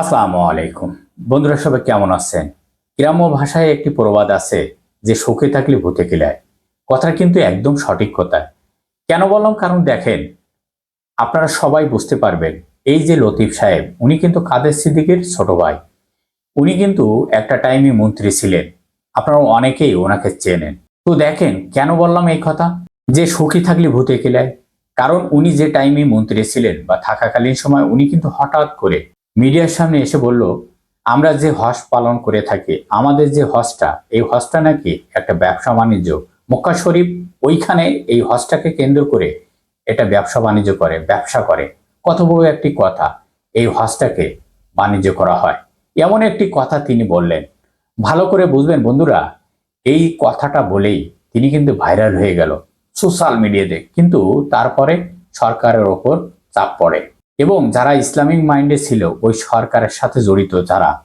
আসসালামু আলাইকুম। বন্ধুরা সবাই কেমন আছেন? গ্রাম্য ভাষায় একটি প্রবাদ আছে যে, সুখে থাকলে ভূতে কিলায় কথাটা কিন্তু একদম সঠিক কথা। কেন বললাম? কারণ দেখেন, আপনারা সবাই বুঝতে পারবেন, এই যে লতিফ সাহেব, উনি কিন্তু কাদের সিদ্দিকের ছোট ভাই। উনি কিন্তু একটা টাইমে মন্ত্রী ছিলেন। আপনারা অনেকেই ওনাকে চেনেন। তো দেখেন, কেন বললাম এই কথা? যে, সুখী থাকলে ভূতে কিলায় কারণ উনি যে টাইমে মন্ত্রী ছিলেন বা থাকাকালীন সময় উনি কিন্তু হঠাৎ করে মিডিয়ার সামনে এসে বলল, আমরা যে হজ পালন করে থাকি, আমাদের যে হজটা, এই হজটা নাকি একটা ব্যবসা বাণিজ্য। মক্কা শরীফ ওইখানে এই হজটাকে কেন্দ্র করে এটা ব্যবসা বাণিজ্য করে, ব্যবসা করে। কত বড় একটি কথা, এই হজটাকে বাণিজ্য করা হয়। এমন একটি কথা তিনি বললেন। ভালো করে বুঝবেন বন্ধুরা, এই কথাটা বলেই তিনি কিন্তু ভাইরাল হয়ে গেল সোশ্যাল মিডিয়াতে। কিন্তু তারপরে সরকারের ওপর চাপ পড়ে। এবং যারা ইসলামিক মাইন্ডে ছিল, ওই সরকারের সাথে জড়িত যারা,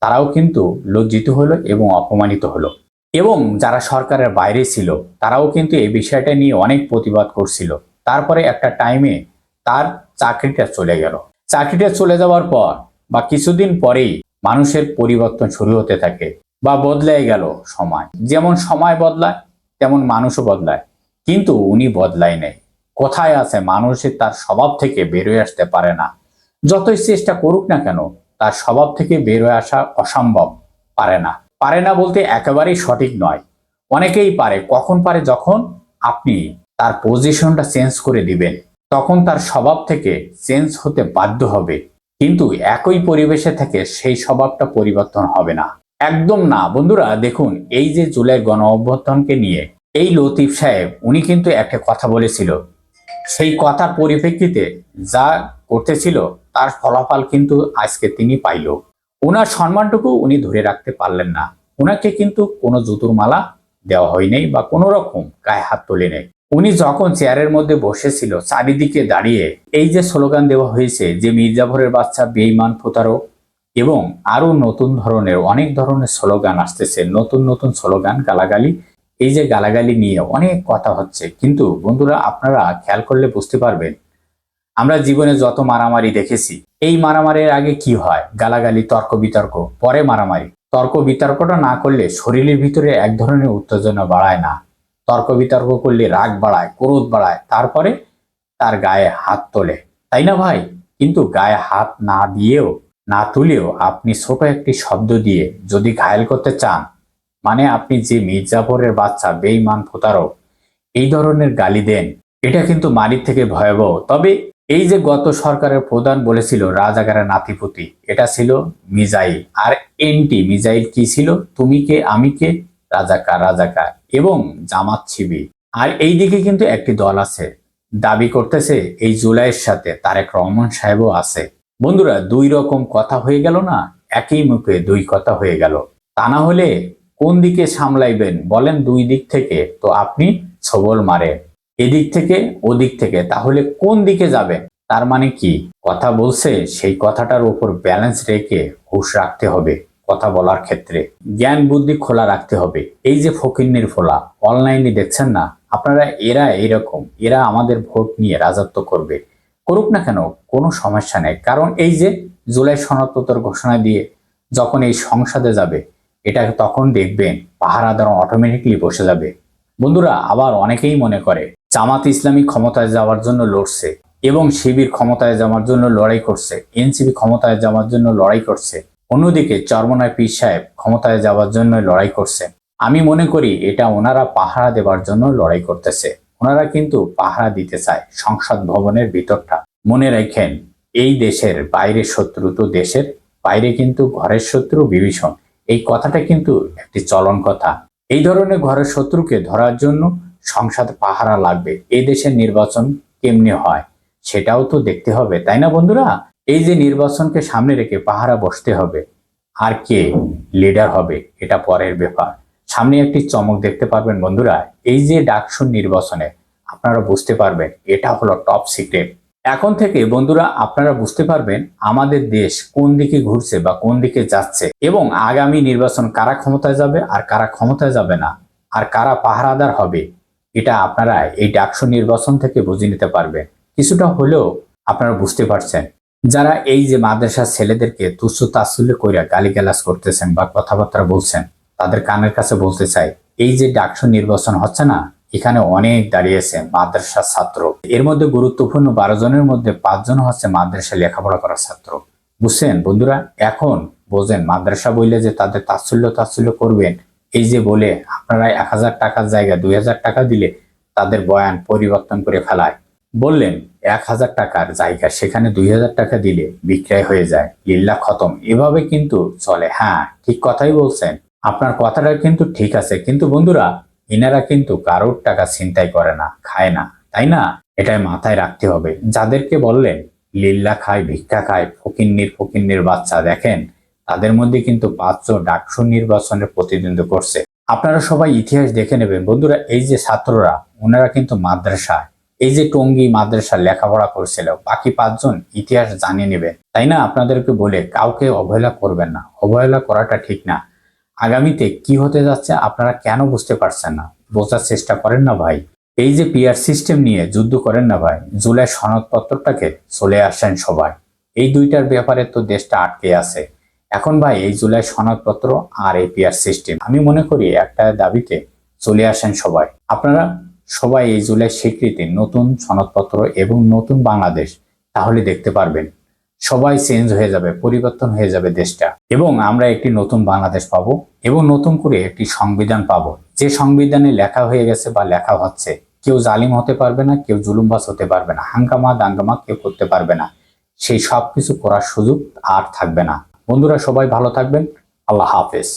তারাও কিন্তু লজ্জিত হলো এবং অপমানিত হলো। এবং যারা সরকারের বাইরে ছিল, তারাও কিন্তু এই বিষয়টা নিয়ে অনেক প্রতিবাদ করছিল। তারপরে একটা টাইমে তার চাকরিটা চলে গেল। চাকরিটা চলে যাওয়ার পর বা কিছুদিন পরেই মানুষের পরিবর্তন শুরু হতে থাকে বা বদলে গেল সময়। যেমন সময় বদলায়, তেমন মানুষও বদলায়। কিন্তু উনি বদলায় নেই। কোথায় আছে মানুষের তার স্বভাব থেকে বেরোয় আসতে পারে না। যতই চেষ্টা করুক না কেন, তার স্বভাব থেকে বের হয়ে আসা অসম্ভব পারে না। পারে না বলতে একেবারেই সঠিক নয়। অনেকেই পারে, কখন পারে যখন আপনি তার পজিশনটা চেঞ্জ করে দিবেন। তখন তার স্বভাব থেকে চেঞ্জ হতে বাধ্য হবে। কিন্তু একই পরিবেশে থেকে সেই স্বভাবটা পরিবর্তন হবে না। একদম না। বন্ধুরা, দেখুন, এই যে জুলাই গণ অভ্যর্থনকে নিয়ে, এই লতিফ সাহেব, উনি কিন্তু একটা কথা বলেছিল। সেই কথার পরিপ্রেক্ষিতে যা করতেছিল তার ফলাফল কিন্তু আজকে তিনি পাইল। ওনার সম্মানটুকু উনি ধরে রাখতে পারলেন না। ওনাকে কিন্তু কোনো জুতুর মালা দেওয়া হয়নি বা কোনো রকম গায়ে হাত তোলে নেই। উনি যখন চেয়ারের মধ্যে বসেছিল, চারিদিকে দাঁড়িয়ে এই যে স্লোগান দেওয়া হয়েছে যে মির্জাফরের বাচ্চা বেইমান প্রতারক এবং আরও নতুন ধরনের, অনেক ধরনের স্লোগান আসতেছে, নতুন নতুন স্লোগান, গালাগালি এই যে গালাগালি নিয়ে অনেক কথা হচ্ছে, কিন্তু বন্ধুরা আপনারা খেয়াল করলে বুঝতে পারবেন, আমরা জীবনে যত মারামারি দেখেছি, এই মারামারির আগে কি হয়? গালাগালি, তর্ক বিতর্ক, পরে মারামারি। তর্ক বিতর্কটা না করলে শরীরের ভিতরে এক ধরনের উত্তেজনা বাড়ায় না। তর্ক বিতর্ক করলে রাগ বাড়ায়, ক্রোধ বাড়ায়, তারপরে তার গায়ে হাত তোলে। তাই না ভাই? কিন্তু গায়ে হাত না দিয়েও, না তুলেও আপনি ছোট একটি শব্দ দিয়ে যদি ঘায়েল করতে চান মানে আপনি যে মির্জাফরের বাচ্চা বেইমান প্রতারক, এই ধরনের গালি দেন, এটা কিন্তু মানির থেকে ভয়াবহ। তবে এই যে গত সরকারের প্রধান বলেছিল রাজাগারের নাতিপুতি, এটা ছিল মিজাইল। আর এনটি, মিজাইল কি ছিল? তুমি কে, আমি কে? রাজাকার রাজাকার এবং জামাত ছিবি আর এই দিকে কিন্তু একটি দল আছে, দাবি করতেছে এই জুলাইয়ের সাথে তারেক রহমান সাহেবও আছে। বন্ধুরা, দুই রকম কথা হয়ে গেল না? একই মুখে দুই কথা হয়ে গেল। তা না হলে কোন দিকে সামলাইবেন? বলেন দুই দিক থেকে। তো আপনি ছবল মারেন। এদিক থেকে, ওদিক থেকে। তাহলে কোন দিকে যাবেন? তার মানে কি? কথা বলছে, সেই কথাটার উপর ব্যালেন্স রেখে হুশ রাখতে হবে কথা বলার ক্ষেত্রে। জ্ঞান বুদ্ধি খোলা রাখতে হবে। এই যে ফকিন্নির ফোলা অনলাইনে দেখছেন না? আপনারা, এরা এইরকম এরা আমাদের ভোট নিয়ে রাজত্ব করবে। করুক না কেন, কোনো সমস্যা নেই। কারণ এই যে জুলাই সনদপত্র ঘোষণা দিয়ে যখন এই সংসদে যাবে এটা তখন দেখবেন পাহারাদার অটোমেটিকলি বসে যাবে। বন্ধুরা, আবার অনেকেই মনে করে, জামাত ইসলামী ক্ষমতায় যাওয়ার জন্য লড়ছে এবং শিবির ক্ষমতায় যাওয়ার জন্য লড়াই করছে এনসিবি ক্ষমতায় যাওয়ার জন্য লড়াই করছে, অন্যদিকে চরমনায় পীর সাহেব ক্ষমতায় যাওয়ার জন্য লড়াই করছে। আমি মনে করি এটা ওনারা পাহারা দেবার জন্য লড়াই করতেছে। ওনারা কিন্তু পাহারা দিতে চায় সংসদ ভবনের ভিতরটা। মনে রাখেন, এই দেশের বাইরের শত্রু তো দেশের, বাইরে কিন্তু ঘরের শত্রু বিভীষণ। এই কথাটা কিন্তু একটি চলন কথা। এই ধরনের ঘরের শত্রুকে ধরার জন্য সংসদ পাহারা লাগবে। এই দেশের নির্বাচন কেমনি হয় সেটাও তো দেখতে হবে, তাই না বন্ধুরা? এই যে নির্বাচনকে সামনে রেখে পাহারা বসতে হবে, আর কে লিডার হবে এটা পরের ব্যাপার। সামনে একটি চমক দেখতে পারবেন বন্ধুরা, এই যে ডাকসুন নির্বাচনে, আপনারা বুঝতে পারবেন, এটা হলো টপ সিক্রেট এখন থেকে বন্ধুরা আপনারা বুঝতে পারবেন আমাদের দেশ কোন দিকে ঘুরছে বা কোন দিকে যাচ্ছে এবং আগামী নির্বাচন কারা ক্ষমতায় যাবে আর কারা ক্ষমতায় যাবে না আর কারা পাহারাদার হবে, এটা আপনারা এই ডাকসু নির্বাচন থেকে বুঝে নিতে পারবেন। কিছুটা হলেও আপনারা বুঝতে পারছেন। যারা এই যে মাদ্রাসার ছেলেদেরকে তুচ্ছ তাচ্ছল্য কইরা গালিগালাজ করতেছেন বা কথাবার্তা বলছেন, তাদের কানের কাছে বলতে চাই, এই যে ডাকসু নির্বাচন হচ্ছে না এখানে অনেক দাঁড়িয়েছে মাদ্রাসার ছাত্র। এর মধ্যে গুরুত্বপূর্ণ বারো জনের মধ্যে পাঁচজন হচ্ছে মাদ্রাসা লেখাপড়া করার ছাত্র। বুঝছেন? বন্ধুরা, এখন বোঝেন, মাদ্রাসা বললে যে তাদের তাৎসল্য তাচ্ছল্য করবেন। এই যে বলে আপনারা এক হাজার টাকার জায়গায় দুই হাজার টাকা দিলে তাদের বয়ান পরিবর্তন করে ফেলায়। বললেন, এক হাজার টাকার জায়গা, সেখানে দুই হাজার টাকা দিলে বিক্রয় হয়ে যায় লিল্লা খতম। এভাবে কিন্তু চলে। হ্যাঁ ঠিক কথাই বলছেন। আপনার কথাটা কিন্তু ঠিক আছে। কিন্তু বন্ধুরা ইনারা কিন্তু কারোর টাকা ছিনতাই করে না, খায় না, তাই না? এটাই মাথায় রাখতে হবে। যাদেরকে বললেন, লিল্লা খায়, ভিক্ষা খায়, ফকিন্নির ফকিন্নির বাচ্চা, দেখেন, তাদের মধ্যে কিন্তু পাঁচজন ডাকসু নির্বাচনে প্রতিদ্বন্দ্ব করছে। আপনারা সবাই ইতিহাস দেখে নেবেন। বন্ধুরা, এই যে ছাত্ররা, ওনারা কিন্তু মাদ্রাসায়। এই যে টঙ্গী মাদ্রাসা লেখাপড়া করছিল, বাকি পাঁচজন ইতিহাস জানিয়ে নেবেন। তাই না? আপনাদেরকে বলে, কাউকে অবহেলা করবেন না। অবহেলা করাটা ঠিক না। আগামীতে কি হতে যাচ্ছে আপনারা কেন বুঝতে পারছেন না? বোঝার চেষ্টা করেন না ভাই। এই যে পিআর সিস্টেম নিয়ে যুদ্ধ করেন না ভাই, জুলাই সনদপত্রটাকে চলে আসেন সবাই। এই দুইটার ব্যাপারে তো দেশটা আটকে আছে। এখন ভাই, এই জুলাই সনদপত্র আর এই পিআর সিস্টেম, আমি মনে করি একটা দাবিতে চলে আসেন সবাই। আপনারা সবাই এই জুলাই স্বীকৃতি, নতুন সনদপত্র এবং নতুন বাংলাদেশ, তাহলে দেখতে পারবেন। সবাই চেঞ্জ হয়ে যাবে, পরিবর্তন হয়ে যাবে দেশটা। এবং আমরা একটি নতুন বাংলাদেশ পাবো এবং নতুন করে একটি সংবিধান পাবো। যে সংবিধানে লেখা হয়ে গেছে বা লেখা হচ্ছে, কেউ জালিম হতে পারবে না, কেউ জুলুমবাস হতে পারবে না, হাঙ্গামা, দাঙ্গামা কেউ করতে পারবে না। সেই সব কিছু করার সুযোগ আর থাকবে না। বন্ধুরা, সবাই ভালো থাকবেন। আল্লাহ হাফেজ।